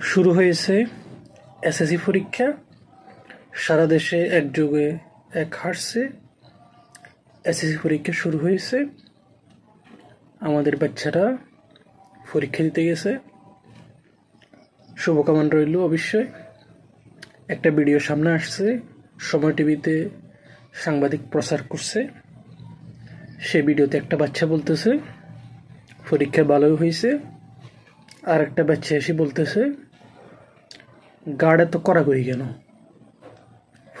শুরু হয়েছে এসএসসি পরীক্ষা। সারা দেশে একযোগে এক হারছে। এসএসসি পরীক্ষা শুরু হয়েছে। আমাদের বাচ্চারা পরীক্ষা দিতে গেছে। শুভকামনা রইল অবশ্যই। একটা ভিডিও সামনে আসছে। সময় টিভিতে সাংবাদিক প্রচার করছে। সে ভিডিওতে একটা বাচ্চা বলতেছে, পরীক্ষা ভালোই হয়েছে। আর একটা বাচ্চা এসে বলতেছে গার্ড এত করি কেন?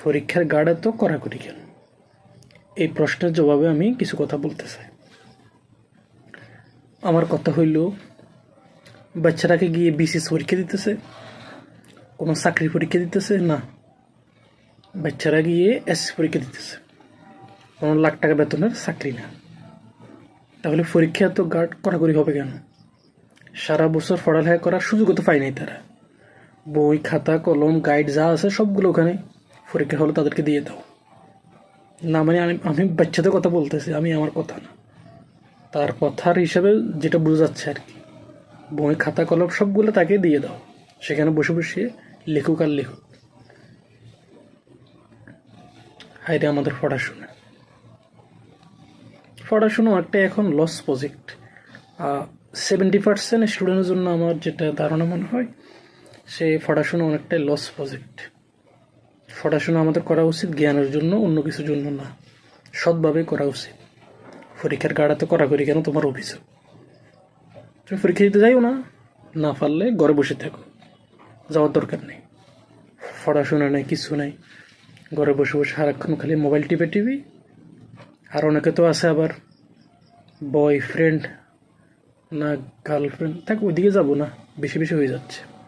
পরীক্ষার গার্ড এত করি কেন? এই প্রশ্নের জবাবে আমি কিছু কথা বলতে চাই। আমার কথা হইল বাচ্চারাকে গিয়ে বিসিএস পরীক্ষা দিতেছে? কোনো চাকরি পরীক্ষা দিতেছে না? বাচ্চারা গিয়ে এস পরীক্ষা দিতেছে। কোনো লাখ টাকা বেতনের চাকরি না। তাহলে পরীক্ষা তো গার্ড কড়াকড়ি হবে কেন? সারা বছর পড়ালেখা করার সুযোগও তো পায় নাই তারা। বই, খাতা, কলম গাইড যা আছে সবগুলো ওখানে পরীক্ষা হলে তাদেরকে দিয়ে দাও। না মানে আমি আমি বাচ্চাদের কথা বলতেছি, আমি আমার কথা না। তার কথার হিসাবে যেটা বোঝাচ্ছে আর কি, বই, খাতা, কলম সবগুলো তাকে দিয়ে দাও। সেখানে বসে বসে লেখুক আর লেখুক। হাইরে আমাদের পড়াশোনা। পড়াশুনো একটা এখন লস প্রজেক্ট সেভেন্টি পার্সেন্ট স্টুডেন্টের জন্য আমার যেটা ধারণা মনে হয় সে পড়াশুনো অনেকটাই লস প্রজেক্ট পড়াশোনা আমাদের করা উচিত, জ্ঞানের জন্য, অন্য কিছুর জন্য না। সৎভাবে করা উচিত। পরীক্ষার গাড়াতে করা করি কেন তোমার অভিযোগ? তুমি পরীক্ষা দিতে যাইও না? না পারলে ঘরে বসে থাকো। যাওয়ার দরকার নেই। পড়াশোনা নেই, কিছু নেই। ঘরে বসে বসে সারাক্ষণ খালি মোবাইল টিপে টিভি আর অনেকে তো আছে আবার বয়ফ্রেন্ড না গার্লফ্রেন্ড থাক, ওইদিকে যাব না। বেশি বেশি হয়ে যাচ্ছে।